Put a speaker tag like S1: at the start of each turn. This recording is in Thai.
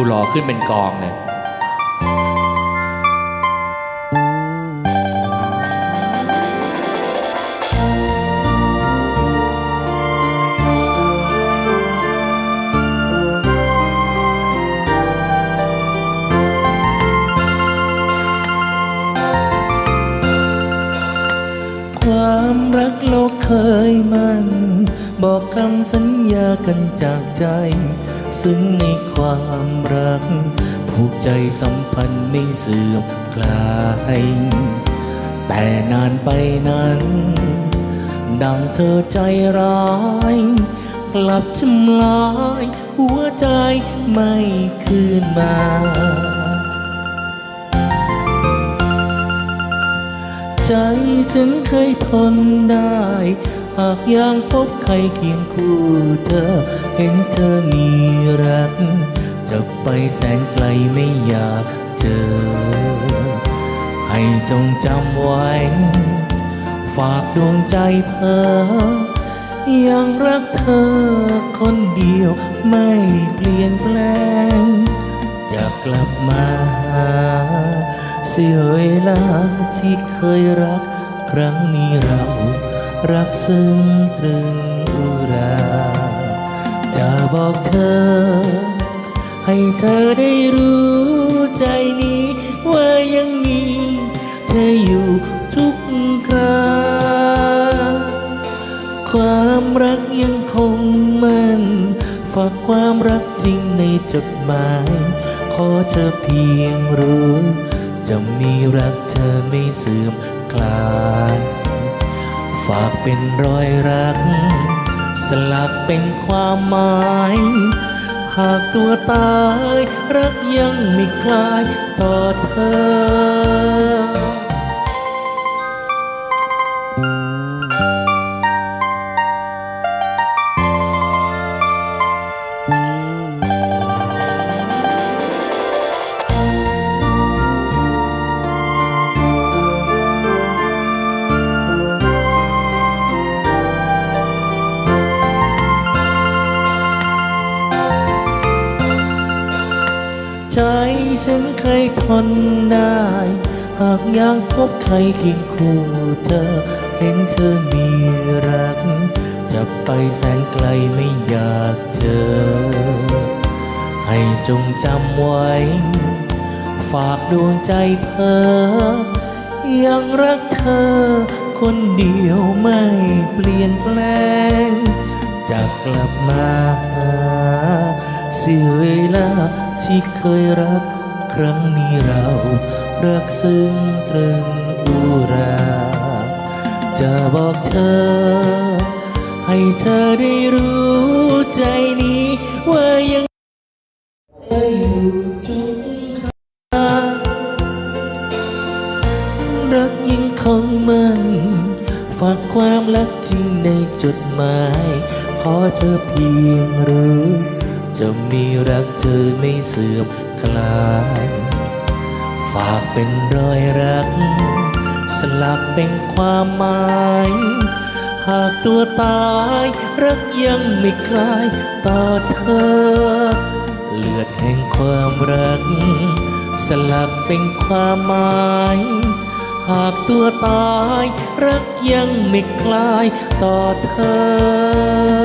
S1: ดูหล่อขึ้นเป็นกองเลย
S2: ความรักเราเคยมัน บอกคำสัญญากันจากใจ ซึ่งในความรัก ผูกใจสัมพันธ์ไม่เสื่อมคลาย แต่นานไปนั้น ดังเธอใจร้าย กลับชำลาย หัวใจไม่คืนมาใจฉันเคยทนได้ หากยังพบใครเคียงคู่เธอ เห็นเธอมีรัก จะไปแสนไกลไม่อยากเจอ ให้จงจำไว้ ฝากดวงใจเพ้อยังรักเธอคนเดียวไม่เปลี่ยนแปลง จะกลับมาหาเสียเวลาที่เคยรัก ครั้งนี้เรา รักซึ้งตรึงอุรา จะบอกเธอ ให้เธอได้รู้ใจนี้ว่ายังมี เธออยู่ทุกคราความรักยังคงมันฝากความรักจริงในจดหมาย ขอเธอเพียงรู้ จะมีรักเธอไม่เสื่อมคลาย ฝากเป็นรอยรัก สลักเป็นความหมาย หากตัวตาย รักยังไม่คลายต่อเธอ ใจฉันเคยทนได้ หากอยังพบใครเคียงคู่เธอ เห็นเธอมีรัก จะไปแสนไกลไม่อยากเจอ ให้จงจำไว้ ฝากดวงใจเพ้อยังรักเธอ คนเดียวไม่เปลี่ยนแปลง จะกลับมาหาเสียเวลา ที่เคยรัก ครั้งนี้เรารักซึ้งตรึงอุรา จะบอกเธอ ให้เธอได้รู้ใจนี้ว่ายังเธออยู่ทุกครารักยิ่งคงมันฝากความรักจริงในจดหมาย ขอเธอเพียงรู้ จะมีรักเธอไม่เสื่อมคลาย ฝากเป็นรอยรัก สลักเป็นความหมาย หากตัวตายรักยังไม่คลายต่อเธอ เลือดแห่งความรัก สลักเป็นความหมาย หากตัวตายรักยังไม่คลายต่อเธอ